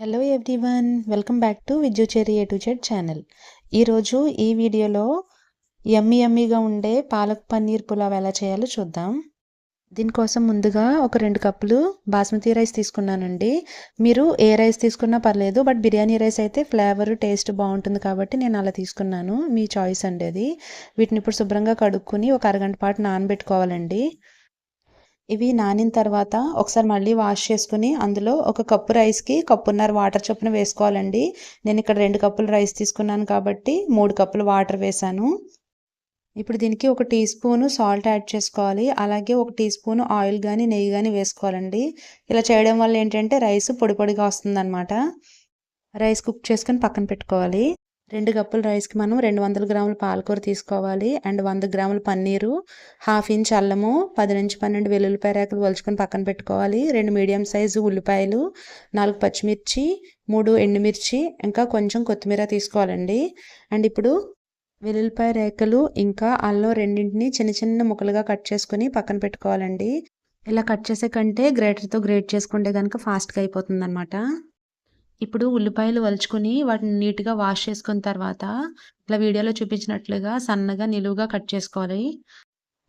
Hello everyone welcome back to విద్యుచేరి A to Z channel ఈరోజు ఈ వీడియోలో యమ్మీ యమ్మీగా ఉండే పాలక్ పన్నీర్ పులావ్ ఎలా చేయాలో చూద్దాం. దీనికోసం ముందుగా ఒక రెండు కప్పులు బాస్మతి రైస్ తీసుకున్నానండి. మీరు ఏ రైస్ తీసుకున్నా పర్లేదు బట్ బిర్యానీ రైస్ అయితే ఫ్లేవర్ టేస్ట్ బాగుంటుంది కాబట్టి నేను అలా తీసుకున్నాను మీ చాయిస్ అండి అది. వీటిని ఇప్పుడు శుభ్రంగా కడుక్కుని ఒక అరగంట పాటు నానబెట్టుకోవాలండి. ఇవి నానిన తర్వాత ఒకసారి మళ్ళీ వాష్ చేసుకుని అందులో ఒక కప్పు రైస్కి కప్పున్నర వాటర్ చొప్పున వేసుకోవాలండి. నేను ఇక్కడ రెండు కప్పులు రైస్ తీసుకున్నాను కాబట్టి మూడు కప్పులు వాటర్ వేసాను. ఇప్పుడు దీనికి ఒక టీ స్పూను సాల్ట్ యాడ్ చేసుకోవాలి. అలాగే ఒక టీ స్పూను ఆయిల్ కానీ నెయ్యి కానీ వేసుకోవాలండి. ఇలా చేయడం వల్ల ఏంటంటే రైస్ పొడి పొడిగా వస్తుందన్నమాట. రైస్ కుక్ చేసుకొని పక్కన పెట్టుకోవాలి. రెండు కప్పుల రైస్కి మనం రెండు వందల గ్రాముల పాలకూర తీసుకోవాలి. అండ్ వంద గ్రాముల పన్నీరు హాఫ్ ఇంచ్ అల్లము పది నుంచి పన్నెండు వెల్లుల్లిపాయ రేకలు వలుచుకొని పక్కన పెట్టుకోవాలి. రెండు మీడియం సైజు ఉల్లిపాయలు నాలుగు పచ్చిమిర్చి మూడు ఎండుమిర్చి ఇంకా కొంచెం కొత్తిమీర తీసుకోవాలండి. అండ్ ఇప్పుడు వెల్లుల్లిపాయ రేకలు ఇంకా అల్లం రెండింటిని చిన్న చిన్న ముక్కలుగా కట్ చేసుకుని పక్కన పెట్టుకోవాలండి. ఇలా కట్ చేసే కంటే గ్రేటర్తో గ్రేట్ చేసుకుంటే కనుక ఫాస్ట్గా అయిపోతుంది అనమాట ఇప్పుడు ఉల్లిపాయలు వలుచుకొని వాటిని నీట్గా వాష్ చేసుకున్న తర్వాత ఇట్లా వీడియోలో చూపించినట్లుగా సన్నగా నిలువుగా కట్ చేసుకోవాలి.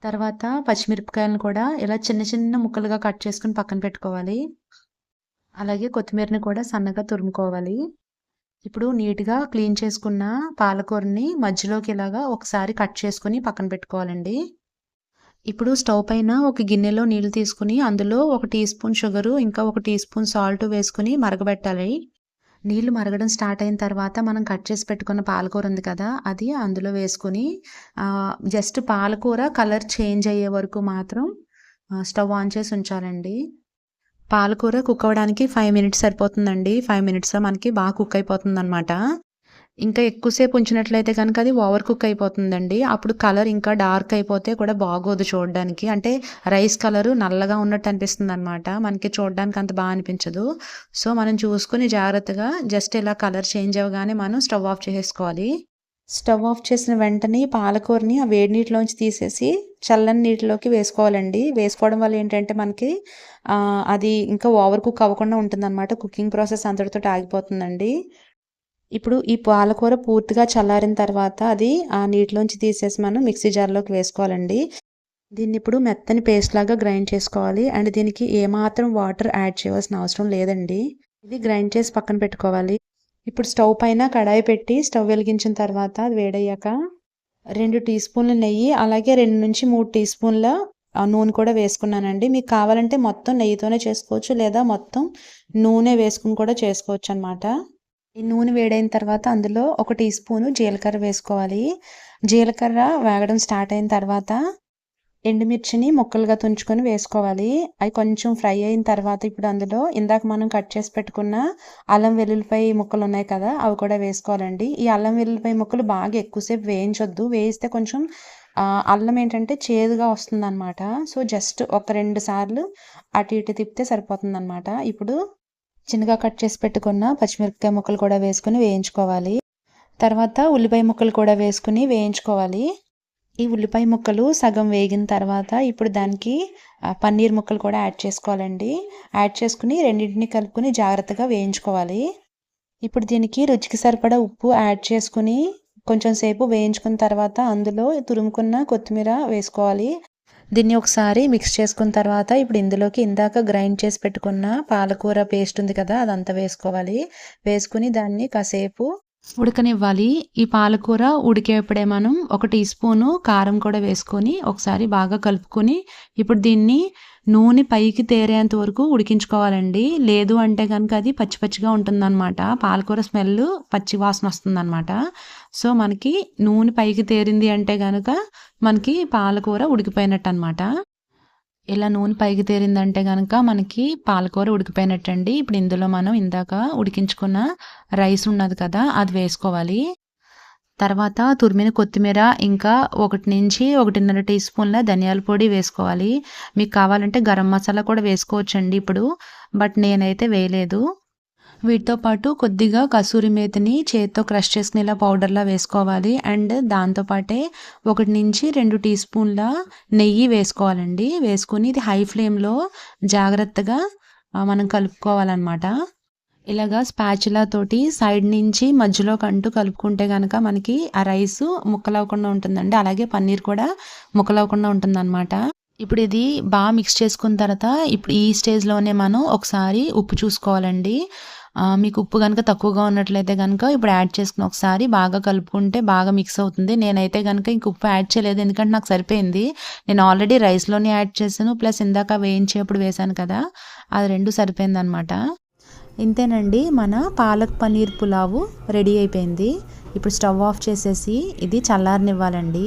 తర్వాత పచ్చిమిరపకాయలను కూడా ఇలా చిన్న చిన్న ముక్కలుగా కట్ చేసుకుని పక్కన పెట్టుకోవాలి. అలాగే కొత్తిమీరని కూడా సన్నగా తురుముకోవాలి. ఇప్పుడు నీట్గా క్లీన్ చేసుకున్న పాలకూరని మధ్యలోకి ఇలాగా ఒకసారి కట్ చేసుకుని పక్కన పెట్టుకోవాలండి. ఇప్పుడు స్టవ్ పైన ఒక గిన్నెలో నీళ్ళు తీసుకుని అందులో ఒక టీ స్పూన్ షుగరు ఇంకా ఒక టీ స్పూన్ సాల్ట్ వేసుకుని మరగబెట్టాలి. నీళ్ళు మరగడం స్టార్ట్ అయిన తర్వాత మనం కట్ చేసి పెట్టుకున్న పాలకూర ఉంది కదా అది అందులో వేసుకొని జస్ట్ పాలకూర కలర్ చేంజ్ అయ్యే వరకు మాత్రం స్టవ్ ఆన్ చేసి ఉంచాలండి. పాలకూర కుక్ అవ్వడానికి ఫైవ్ మినిట్స్ సరిపోతుందండి. ఫైవ్ మినిట్స్లో మనకి బాగా కుక్ అయిపోతుంది అనమాట ఇంకా ఎక్కువసేపు ఉంచినట్లయితే కనుక అది ఓవర్ కుక్ అయిపోతుందండి. అప్పుడు కలర్ ఇంకా డార్క్ అయిపోతే కూడా బాగోదు చూడడానికి. అంటే రైస్ కలరు నల్లగా ఉన్నట్టు అనిపిస్తుంది అనమాట మనకి చూడడానికి అంత బాగా అనిపించదు. సో మనం చూసుకుని జాగ్రత్తగా జస్ట్ ఇలా కలర్ చేంజ్ అవ్వగానే మనం స్టవ్ ఆఫ్ చేసేసుకోవాలి. స్టవ్ ఆఫ్ చేసిన వెంటనే పాలకూరని ఆ వేడి నీటిలోంచి తీసేసి చల్లని నీటిలోకి వేసుకోవాలండి. వేసుకోవడం వల్ల ఏంటంటే మనకి అది ఇంకా ఓవర్ కుక్ అవ్వకుండా ఉంటుందన్నమాట. కుకింగ్ ప్రాసెస్ అంతటితో ఆగిపోతుందండి. ఇప్పుడు ఈ పాలకూర పూర్తిగా చల్లారిన తర్వాత అది ఆ నీటిలోంచి తీసేసి మనం మిక్సీ జార్లోకి వేసుకోవాలండి. దీన్ని ఇప్పుడు మెత్తని పేస్ట్ లాగా గ్రైండ్ చేసుకోవాలి. అండ్ దీనికి ఏమాత్రం వాటర్ యాడ్ చేయవలసిన అవసరం లేదండి. ఇది గ్రైండ్ చేసి పక్కన పెట్టుకోవాలి. ఇప్పుడు స్టవ్ పైన కడాయి పెట్టి స్టవ్ వెలిగించిన తర్వాత అది వేడయ్యాక రెండు టీ స్పూన్ల నెయ్యి అలాగే రెండు నుంచి మూడు టీ స్పూన్ల నూనె కూడా వేసుకున్నానండి. మీకు కావాలంటే మొత్తం నెయ్యితోనే చేసుకోవచ్చు లేదా మొత్తం నూనె వేసుకుని కూడా చేసుకోవచ్చు అనమాట ఈ నూనె వేడైన తర్వాత అందులో ఒక టీ స్పూను జీలకర్ర వేసుకోవాలి. జీలకర్ర వేగడం స్టార్ట్ అయిన తర్వాత ఎండుమిర్చిని ముక్కలుగా తుంచుకొని వేసుకోవాలి. అవి కొంచెం ఫ్రై అయిన తర్వాత ఇప్పుడు అందులో ఇందాక మనం కట్ చేసి పెట్టుకున్న అల్లం వెల్లుల్లిపాయ ముక్కలు ఉన్నాయి కదా అవి కూడా వేసుకోవాలండి. ఈ అల్లం వెల్లుల్లిపాయ ముక్కలు బాగా ఎక్కువసేపు వేయించొద్దు. వేయిస్తే కొంచెం అల్లం ఏంటంటే చేదుగా వస్తుందనమాట సో జస్ట్ ఒక రెండు సార్లు అటు ఇటు తిప్పితే సరిపోతుందనమాట ఇప్పుడు చిన్నగా కట్ చేసి పెట్టుకున్న పచ్చిమిరపకాయ ముక్కలు కూడా వేసుకుని వేయించుకోవాలి. తర్వాత ఉల్లిపాయ ముక్కలు కూడా వేసుకుని వేయించుకోవాలి. ఈ ఉల్లిపాయ ముక్కలు సగం వేగిన తర్వాత ఇప్పుడు దానికి పన్నీర్ ముక్కలు కూడా యాడ్ చేసుకోవాలండి. యాడ్ చేసుకుని రెండింటిని కలుపుకొని జాగ్రత్తగా వేయించుకోవాలి. ఇప్పుడు దీనికి రుచికి సరిపడా ఉప్పు యాడ్ చేసుకుని కొంచెం సేపు వేయించుకున్న తర్వాత అందులో తురుముకున్న కొత్తిమీర వేసుకోవాలి. దీన్ని ఒకసారి మిక్స్ చేసుకున్న తర్వాత ఇప్పుడు ఇందులోకి ఇందాక గ్రైండ్ చేసి పెట్టుకున్న పాలకూర పేస్ట్ ఉంది కదా అదంతా వేసుకోవాలి. వేసుకుని దాన్ని కాసేపు ఉడకనివ్వాలి. ఈ పాలకూర ఉడికేప్పుడే మనం ఒక టీ స్పూను కారం కూడా వేసుకొని ఒకసారి బాగా కలుపుకొని ఇప్పుడు దీన్ని నూనె పైకి తేరేంత వరకు ఉడికించుకోవాలండి. లేదు అంటే కనుక అది పచ్చి పచ్చిగా ఉంటుందన్నమాట. పాలకూర స్మెల్ పచ్చి వాసన వస్తుందన్నమాట. సో మనకి నూనె పైకి తేరింది అంటే కనుక మనకి పాలకూర ఉడికిపోయినట్టు అనమాట ఇలా నూనె పైకి తేరిందంటే కనుక మనకి పాలకూర ఉడికిపోయినట్టండి. ఇప్పుడు ఇందులో మనం ఇందాక ఉడికించుకున్న రైస్ ఉన్నది కదా అది వేసుకోవాలి. తర్వాత తురిమిన కొత్తిమీర ఇంకా ఒకటి నుంచి ఒకటిన్నర టీ స్పూన్ల ధనియాల పొడి వేసుకోవాలి. మీకు కావాలంటే గరం మసాలా కూడా వేసుకోవచ్చండి ఇప్పుడు బట్ నేనైతే వేయలేదు. వీటితో పాటు కొద్దిగా కసూరి మేతిని చేతితో క్రష్ చేసుకుని ఇలా పౌడర్లా వేసుకోవాలి. అండ్ దాంతోపాటే ఒకటి నుంచి రెండు టీ స్పూన్ల నెయ్యి వేసుకోవాలండి. వేసుకుని ఇది హై ఫ్లేమ్లో జాగ్రత్తగా మనం కలుపుకోవాలన్నమాట. ఇలాగా స్పాచులా తోటి సైడ్ నుంచి మధ్యలో కంటూ కలుపుకుంటే కనుక మనకి ఆ రైస్ ముక్కలవ్వకుండా ఉంటుందండి. అలాగే పన్నీర్ కూడా ముక్కలవ్వకుండా ఉంటుందన్నమాట. ఇప్పుడు ఇది బాగా మిక్స్ చేసుకున్న తర్వాత ఇప్పుడు ఈ స్టేజ్లోనే మనం ఒకసారి ఉప్పు చూసుకోవాలండి. మీకు ఉప్పు కనుక తక్కువగా ఉన్నట్లయితే కనుక ఇప్పుడు యాడ్ చేసుకుని ఒకసారి బాగా కలుపుకుంటే బాగా మిక్స్ అవుతుంది. నేనైతే కనుక ఇంక ఉప్పు యాడ్ చేయలేదు. ఎందుకంటే నాకు సరిపోయింది. నేను ఆల్రెడీ రైస్లోనే యాడ్ చేశాను. ప్లస్ ఇందాక వేయించేప్పుడు వేశాను కదా. అది రెండు సరిపోయింది అనమాట ఇంతేనండి. మన పాలక్ పన్నీర్ పులావు రెడీ అయిపోయింది. ఇప్పుడు స్టవ్ ఆఫ్ చేసేసి ఇది చల్లారనివ్వాలండి.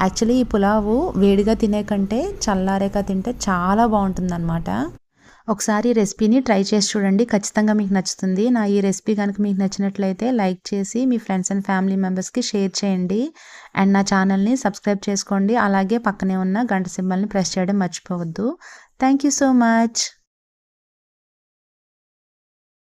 యాక్చువల్లీ ఈ పులావు వేడిగా తినే కంటే చల్లారేక తింటే చాలా బాగుంటుందన్నమాట. ఒకసారి రెసిపీని ట్రై చేసి చూడండి. ఖచ్చితంగా మీకు నచ్చుతుంది. నా ఈ రెసిపీ కనుక మీకు నచ్చినట్లయితే లైక్ చేసి మీ ఫ్రెండ్స్ అండ్ ఫ్యామిలీ మెంబర్స్కి షేర్ చేయండి. అండ్ నా ఛానల్ని సబ్స్క్రైబ్ చేసుకోండి. అలాగే పక్కనే ఉన్న గంట సింబల్ని ప్రెస్ చేయడం మర్చిపోవద్దు. Thank you so much.